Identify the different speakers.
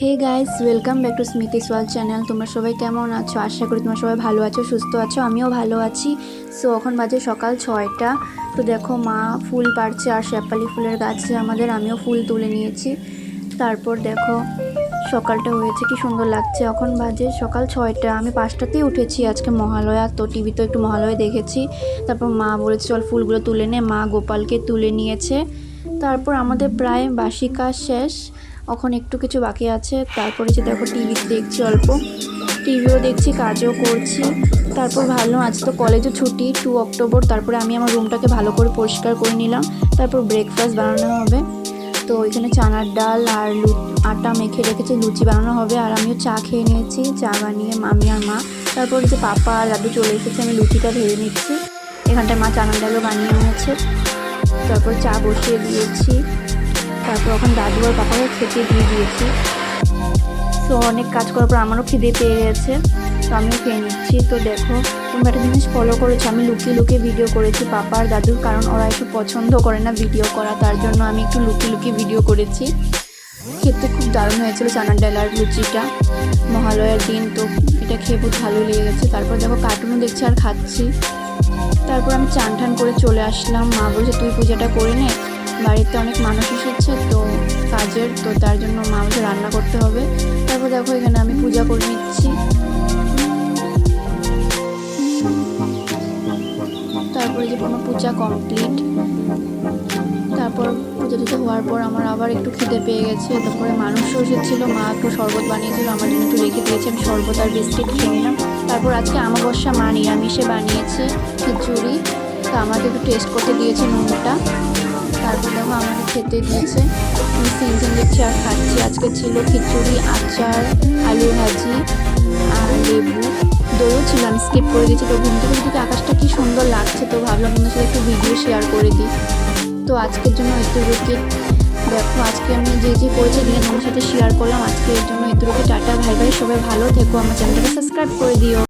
Speaker 1: Hey guys welcome back to Smriti সোয়াল channel তোমরা সবাই কেমন আছো? আশা করি তোমরা সবাই ভালো আছো, সুস্থ আছো, আমিও ভালো আছি। সো এখন বাজে সকাল ছয়টা। তো দেখো, মা ফুল পাড়ছে আর শেপালি ফুলের গাছে আমাদের, আমিও ফুল তুলে নিয়েছি। তারপর দেখো, সকালটা হয়েছে, কি সুন্দর লাগছে। এখন বাজে সকাল ছয়টা। আমি পাঁচটাতেই উঠেছি আজকে মহালয়া, তো টিভিতে একটু মহালয়া দেখেছি। তারপর মা বলেছে, চল ফুলগুলো তুলে নে। মা গোপালকে তুলে নিয়েছে। তারপর আমাদের প্রায় বাসি কাজ শেষ। এখন একটু কিছু বাকি আছে। তারপরে যে দেখো টিভি দেখছি অল্প। টিভিও দেখছি, কাজও করছি। তারপর ভাবলাম আজ তো কলেজও ছুটি টু অক্টোবর তারপরে আমি আমার রুমটাকে ভালো করে পরিষ্কার করে নিলাম। তারপর ব্রেকফাস্ট বানানো হবে। তো এখানে চানার ডাল আর লু, আটা মেখে রেখেছি, লুচি বানানো হবে। আর আমিও চা খেয়ে নিয়েছি, চা বানিয়ে মামি আর মা। তারপর যে পাপা আর দাদু চলে এসেছে, আমি লুচিটা ভেজে নিচ্ছি। এখানটায় মা চানার ডালও বানিয়ে নিয়েছে। তারপর চা বসিয়ে দিয়েছি। তারপর এখন দাদু আর পাপাকে খেতে দিয়ে দিয়েছি। তো অনেক কাজ করার পর আমারও খিদে পেয়ে গেছে, তো আমিও খেয়ে নিচ্ছি। তো দেখো, তোমরা একটা জিনিস ফলো করেছ, আমি লুকিয়ে লুকিয়ে ভিডিও করেছি পাপা আর দাদুর, কারণ ওরা একটু পছন্দ করে না ভিডিও করা, তার জন্য আমি একটু লুকিয়ে লুকিয়ে ভিডিও করেছি। খেতে খুব দারুণ হয়েছিল চানার ডাল আর লুচিটা, মহালয়ার দিন, তো এটা খেয়ে খুব ভালো লেগে গেছে তারপর দেখো কার্টুনও দেখছি আর খাচ্ছি। তারপর আমি চান টান করে চলে আসলাম। মা বলছে, তুই পূজাটা করে নে। বাড়িতে অনেক মানুষ এসেছে, তো কাজের, তো তার জন্য মা বলছে রান্না করতে হবে। তারপর দেখো এখানে আমি পূজা করে নিচ্ছি। তারপরে যে কোনো পূজা কমপ্লিট তারপর পুজো টুজো হওয়ার পর আমার আবার একটু খিদে পেয়ে গেছে। তারপরে মানুষও এসেছিল, মা একটু শরবত বানিয়েছিল, আমার জন্য একটু রেখে দিয়েছে, আমি শরবত আর বিস্কিট খেয়ে নিলাম। তারপর আজকে আমাবস্যা, মা নিরামিষে বানিয়েছে খিচুড়ি। তো আমাকে একটু টেস্ট করতে দিয়েছে নুনটা। তারপর দেখো আমাকে খেতে দিয়েছে। সিনসিন দিচ্ছি আর খাচ্ছি। আজকে ছিল খিচুড়ি, আচার আলু ভাজি আর লেবু। দইও ছিল, আমি স্কিপ করে দিয়েছি। তো ঘুম থেকে দিকে আকাশটা কি সুন্দর লাগছে তো ভাবলাম তোমার সাথে একটু ভিডিও শেয়ার করে দিই। তো আজকের জন্য এতটুকু দেখো, আজকে আমি যে যে করেছি দিনে তোমার সাথে শেয়ার করলাম। আজকে এর জন্য এতটুকু টাটা ভাই ভাই সবাই ভালো থেকো। আমার চ্যানেলটাকে সাবস্ক্রাইব করে দিও।